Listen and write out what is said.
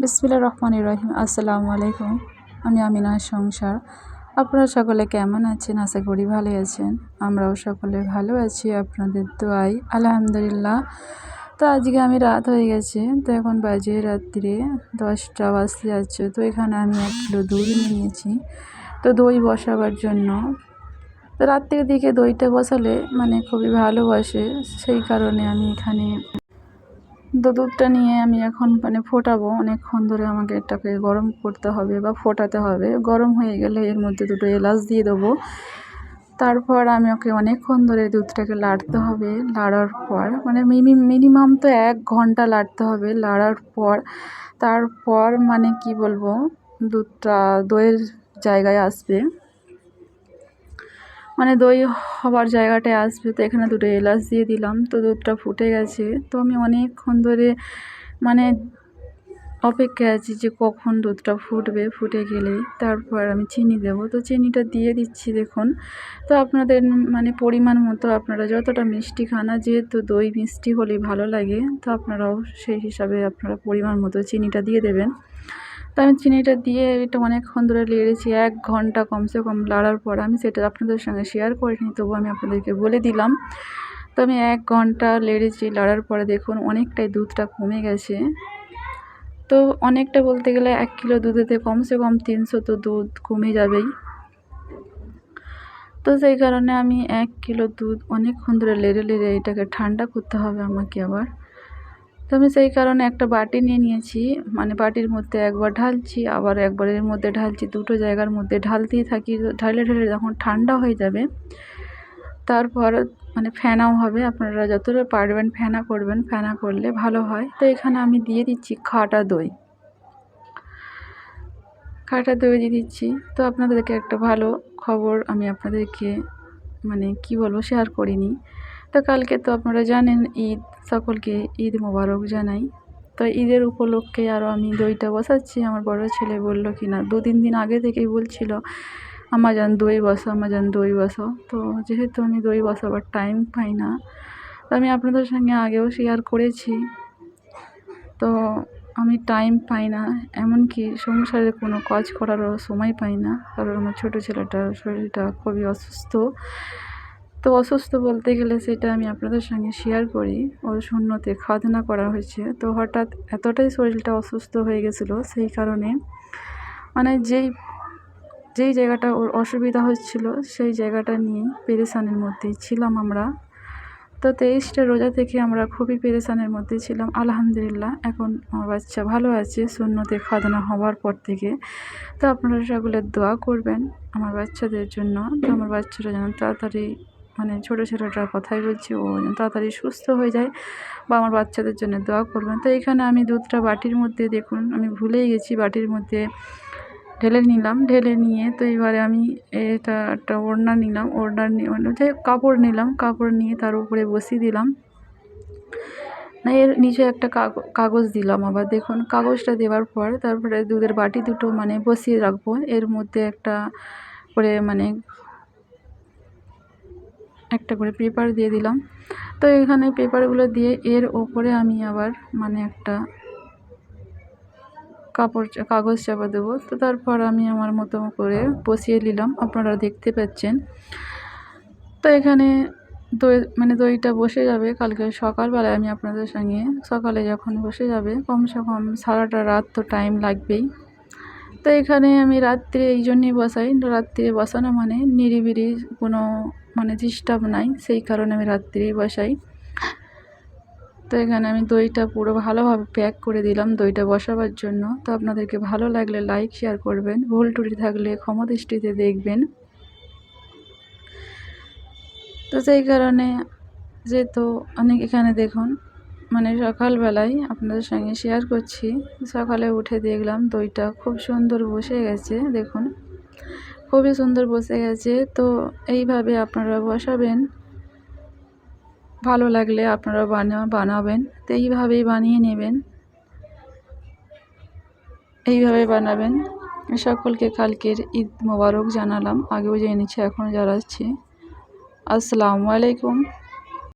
বিসমিল্লা রহমান রহিম, আসসালামু আলাইকুম। আমি আমিনা সংসার। আপনারা সকলে কেমন আছেন? আশা করি ভালো আছেন। আমরাও সকলে ভালো আছি, আপনাদের দোয়াই। আলহামদুলিল্লাহ। তো আজকে আমি রাত হয়ে গেছে, তো এখন বাজে রাত্রে দশটা বাজতে যাচ্ছে। তো এখানে আমি এক কিলো দই নিয়েছি। তো দই বসাবার জন্য। তো রাত্রের দিকে দইটা বসালে মানে খুবই ভালোবাসে। সেই কারণে আমি এখানে তো দুধটা নিয়ে আমি এখন মানে ফোটাবো। অনেকক্ষণ ধরে আমাকে এটাকে গরম করতে হবে বা ফোটাতে হবে। গরম হয়ে গেলে এর মধ্যে দুটো এলাচ দিয়ে দেবো। তারপর আমি ওকে অনেকক্ষণ ধরে দুধটাকে লাড়তে হবে। লাড়ার পর মানে মিনি, মিনিমাম তো এক ঘণ্টা লাড়তে হবে লাড়ার পর। তারপর মানে কি বলব? দুধটা দইয়ের জায়গায় আসবে। মানে দই হবার জায়গাটায় আসবে, তো এখানে দুটো এলাচ দিয়ে দিলাম, তো দুধটা ফুটে গেছে। তো আমি অনেকক্ষণ ধরে মানে অপেক্ষায় আছি যে কখন দুধটা ফুটবে, ফুটে গেলে। তারপর আমি চিনি দেবো, তো চিনিটা দিয়ে দিচ্ছি, দেখুন। তো আপনাদের মানে পরিমাণ মতো আপনারা যতটা মিষ্টি খানা যেহেতু দই মিষ্টি হলেই ভালো লাগে, তো আপনারাও সেই হিসাবে আপনারা পরিমাণ মতো চিনিটা দিয়ে দেবেন। তো আমি চিনিটা দিয়ে এটা অনেকক্ষণ ধরে লেড়েছি এক ঘণ্টা কমসে কম লাড়ার পর আমি সেটা আপনাদের সঙ্গে শেয়ার করিনি তবু আমি আপনাদেরকে বলে দিলাম। তো আমি এক ঘণ্টা লেড়েছি, লাড়ার পরে দেখুন অনেকটাই দুধটা কমে গেছে। তো অনেকটা বলতে গেলে এক কিলো দুধেতে কমসে কম তিনশো তো দুধ কমে যাবেই। তো সেই কারণে আমি এক কিলো দুধ অনেকক্ষণ ধরে লেড়ে লেড়ে এটাকে ঠান্ডা করতে হবে আমাকে আবার। তো আমি সেই কারণে একটা বাটি নিয়ে নিয়েছি। মানে বাটির মধ্যে একবার ঢালছি, আবার একবার এর মধ্যে ঢালছি। দুটো জায়গার মধ্যে ঢালতেই থাকি। ঢালে ঢালে যখন ঠান্ডা হয়ে যাবে, তারপর মানে ফেনাও হবে। আপনারা যতটা পারবেন ফেনা করবেন, ফেনা করলে ভালো হয়। তো এখানে আমি দিয়ে দিচ্ছি খাটা দই। খাটা দই দিয়ে দিচ্ছি। তো আপনাদেরকে একটা ভালো খবর আমি আপনাদেরকে মানে কি বলব শেয়ার করিনি। তো কালকে তো আপনারা জানেন, ঈদ, সকলকে ঈদ মোবারক জানাই। তো ঈদের উপলক্ষে আরও আমি দইটা বসাচ্ছি। আমার বড় ছেলে বলল, কি না দু তিন দিন আগে থেকেই বলছিল আমার যান দই বসো আমার যান দই বসো। তো যেহেতু আমি দই বসাবার টাইম পাই না, তো আমি আপনাদের সঙ্গে আগেও শেয়ার করেছি। তো আমি টাইম পাই না, এমনকি সংসারে কোনো কাজ করারও সময় পাই না। কারণ আমার ছোটো ছেলেটার শরীরটা খুবই অসুস্থ। তো অসুস্থ বলতে গেলে সেটা আমি আপনাদের সঙ্গে শেয়ার করি। ওর শূন্যতে খাদনা করা হয়েছে। তো হঠাৎ এতটাই শরীরটা অসুস্থ হয়ে গেছিল সেই কারণে মানে যেই যেই জায়গাটা ওর অসুবিধা হচ্ছিল সেই জায়গাটা নিয়ে পেরেশানের মধ্যেই ছিলাম আমরা। তো তেইশটা রোজা থেকে আমরা খুবই পেরেশানের মধ্যে ছিলাম। আলহামদুলিল্লাহ, এখন আমার বাচ্চা ভালো আছে, শূন্যতে খাদনা হওয়ার পর থেকে। তো আপনারা সকলে দোয়া করবেন আমার বাচ্চাদের জন্য। তো আমার বাচ্চারা যেন তাড়াতাড়ি মানে ছোটো ছেলেটার কথাই বলছি, ও তাড়াতাড়ি সুস্থ হয়ে যায় বা আমার বাচ্চাদের জন্য দোয়া করবেন। তো এখানে আমি দুধটা বাটির মধ্যে দেখুন, আমি ভুলেই গেছি বাটির মধ্যে ঢেলে নিলাম। ঢেলে নিয়ে তো এবারে আমি এটা একটা ওড়না নিলাম, ওড়না নিয়ে যে কাপড় নিলাম, কাপড় নিয়ে তার উপরে বসিয়ে দিলাম। না, এর নিচে একটা কাগজ দিলাম আবার, দেখুন কাগজটা দেওয়ার পর তারপরে দুধের বাটি দুটো মানে বসিয়ে রাখব। এর মধ্যে একটা করে মানে একটা করে পেপার দিয়ে দিলাম। তো এখানে পেপারগুলো দিয়ে এর ওপরে আমি আবার মানে একটা কাপড় কাগজ চাপা দেবো। তো তারপর আমি আমার মতো করে বসিয়ে নিলাম। আপনারা দেখতে পাচ্ছেন। তো এখানে দই মানে দইটা বসে যাবে কালকে সকালবেলায় আমি আপনাদের সঙ্গে। সকালে যখন বসে যাবে, কমসে কম সারাটা রাত তো টাইম লাগবেই। তো এখানে আমি রাত্রে এই জন্যই বসাই। রাত্রে বসানো মানে নিরিবিরি কোনো মানে ডিস্টার্ব নাই, সেই কারণে আমি রাত্রেই বসাই। তো এখানে আমি দইটা পুরো ভালোভাবে প্যাক করে দিলাম দইটা বসাবার জন্য। তো আপনাদেরকে ভালো লাগলে লাইক শেয়ার করবেন। ভুল টুটি থাকলে ক্ষমদৃষ্টিতে দেখবেন। তো সেই কারণে যেহেতু অনেক এখানে দেখুন মানে সকালবেলায় আপনাদের সঙ্গে শেয়ার করছি। সকালে উঠে দেখলাম দইটা খুব সুন্দর বসে গেছে, দেখুন। খুবই সুন্দর বসে গেছে। তো এইভাবে আপনারা বসাবেন। ভালো লাগলে আপনারা বানা, বানাবেন। তো এইভাবেই বানিয়ে নেবেন। এইভাবে বানাবেন। সকলকে কালকের ঈদ মোবারক জানালাম। আগেও জেনেছি এখনও জানাচ্ছি আসসালামু আলাইকুম।